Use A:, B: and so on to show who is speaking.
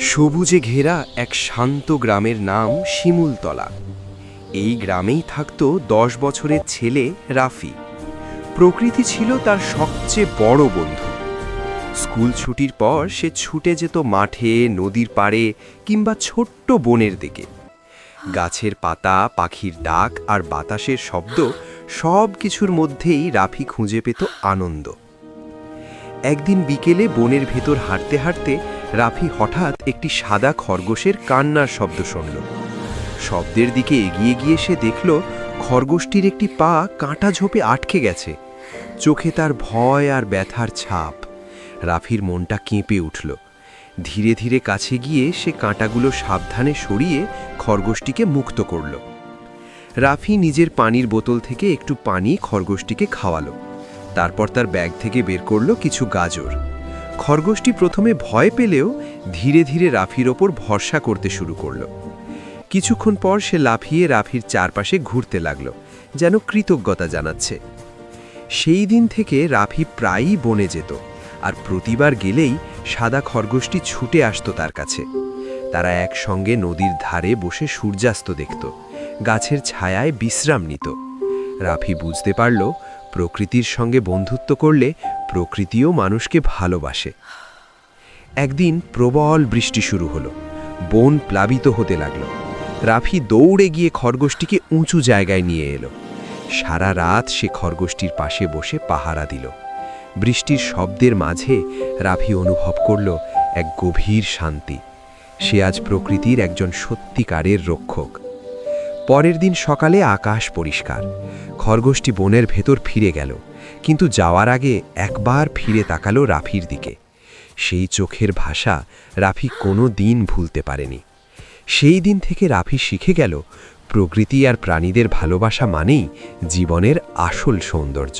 A: সবুজে ঘেরা এক শান্ত গ্রামের নাম শিমুলতলা। এই গ্রামেই থাকত দশ বছরের ছেলে রাফি। প্রকৃতি ছিল তার সবচেয়ে বড় বন্ধু। স্কুল ছুটির পর সে ছুটে যেত মাঠে, নদীর পাড়ে কিংবা ছোট্ট বনের দিকে। গাছের পাতা, পাখির ডাক আর বাতাসের শব্দ সব কিছুর মধ্যেই রাফি খুঁজে পেত আনন্দ। একদিন বিকেলে বনের ভেতর হাঁটতে হাঁটতে রাফি হঠাৎ একটি সাদা খরগোশের কান্নার শব্দ শুনল। শব্দের দিকে এগিয়ে গিয়ে সে দেখল, খরগোশটির একটি পা কাঁটা ঝোপে আটকে গেছে। চোখে তার ভয় আর ব্যথার ছাপ। রাফির মনটা কেঁপে উঠল। ধীরে ধীরে কাছে গিয়ে সে কাঁটাগুলো সাবধানে সরিয়ে খরগোশটিকে মুক্ত করল। রাফি নিজের পানির বোতল থেকে একটু পানি খরগোশটিকে খাওয়ালো। তারপর তার ব্যাগ থেকে বের করল কিছু গাজর। খরগোশটি প্রথমে ভয় পেলেও ধীরে ধীরে রাফির ওপর ভরসা করতে শুরু করল। কিছুক্ষণ পর সে লাফিয়ে রাফির চারপাশে ঘুরতে লাগল, যেন কৃতজ্ঞতা জানাচ্ছে। সেই দিন থেকে রাফি প্রায়ই বনে যেত, আর প্রতিবার গেলেই সাদা খরগোশটি ছুটে আসতো তার কাছে। তারা একসঙ্গে নদীর ধারে বসে সূর্যাস্ত দেখত, গাছের ছায়ায় বিশ্রাম নিত। রাফি বুঝতে পারল প্রকৃতির সঙ্গে বন্ধুত্ব করলে প্রকৃতিও মানুষকে ভালোবাসে। একদিন প্রবল বৃষ্টি শুরু হলো। বন প্লাবিত হতে লাগল। রাফি দৌড়ে গিয়ে খরগোশটিকে উঁচু জায়গায় নিয়ে এলো। সারা রাত সে খরগোশটির পাশে বসে পাহারা দিল। বৃষ্টির শব্দের মাঝে রাফি অনুভব করল এক গভীর শান্তি। সে আজ প্রকৃতির একজন সত্যিকারের রক্ষক। পরের দিন সকালে আকাশ পরিষ্কার। খরগোশটি বনের ভেতর ফিরে গেল, কিন্তু যাওয়ার আগে একবার ফিরে তাকালো রাফির দিকে। সেই চোখের ভাষা রাফি কোনো দিন ভুলতে পারেনি। সেই দিন থেকে রাফি শিখে গেল, প্রকৃতি আর প্রাণীদের ভালোবাসা মানেই জীবনের আসল সৌন্দর্য।